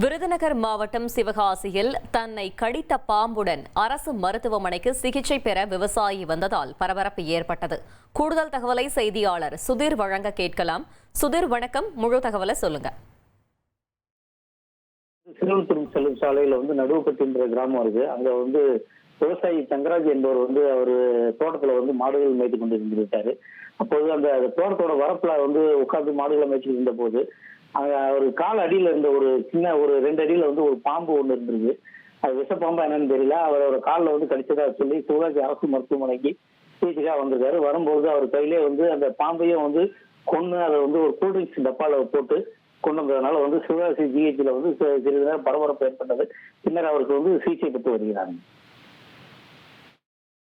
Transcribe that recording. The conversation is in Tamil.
விருதுநகர் மாவட்டம் சிவகாசியில் தன்னை கடித்த பாம்புடன் அரசு மருத்துவமனைக்கு சிகிச்சை பெற விவசாயி வந்ததால் பரபரப்பு ஏற்பட்டது. கூடுதல் தகவலை செய்தியாளர் சுதீர் வழங்க கேட்கலாம். சுதீர் வணக்கம். முழு தகவலை சொல்லுங்க. சிறுவல்புரம் செல்லும் சாலையில வந்து நடுவுப்பட்டின்ற கிராமம் இருக்கு. அங்க வந்து விவசாயி தங்கராஜ் என்பவர் வந்து அவர் தோட்டத்துல வந்து மாடுகள் மேய்த்து கொண்டு இருந்திருக்காரு அப்போது அந்த தோட்டத்தோட வரப்புல வந்து உட்கார்ந்து மாடுகளை மேய்ச்சிட்டு இருந்த போது அங்க ஒரு கால் அடியில இருந்த ஒரு சின்ன ஒரு ரெண்டு அடியில வந்து ஒரு பாம்பு ஒண்ணு இருந்திருக்கு. அது விஷப்பாம்பா என்னன்னு தெரியல. அவரோட காலில் வந்து கடிச்சதா சொல்லி சிவகாசி அரசு மருத்துவமனைக்கு சிகிச்சைக்காக வந்திருக்காரு. வரும்போது அவர் கையிலே வந்து அந்த பாம்பையும் வந்து கொன்று அதை வந்து ஒரு கூல்ட்ரிங்க்ஸ் டப்பால போட்டு கொண்டு வந்ததுனால வந்து சிவகாசி ஜிஹெச்ல வந்து சிறிது நேரம் பரபரப்பு ஏற்பட்டது. பின்னர் அவருக்கு வந்து சிகிச்சை பெற்று வருகிறாங்க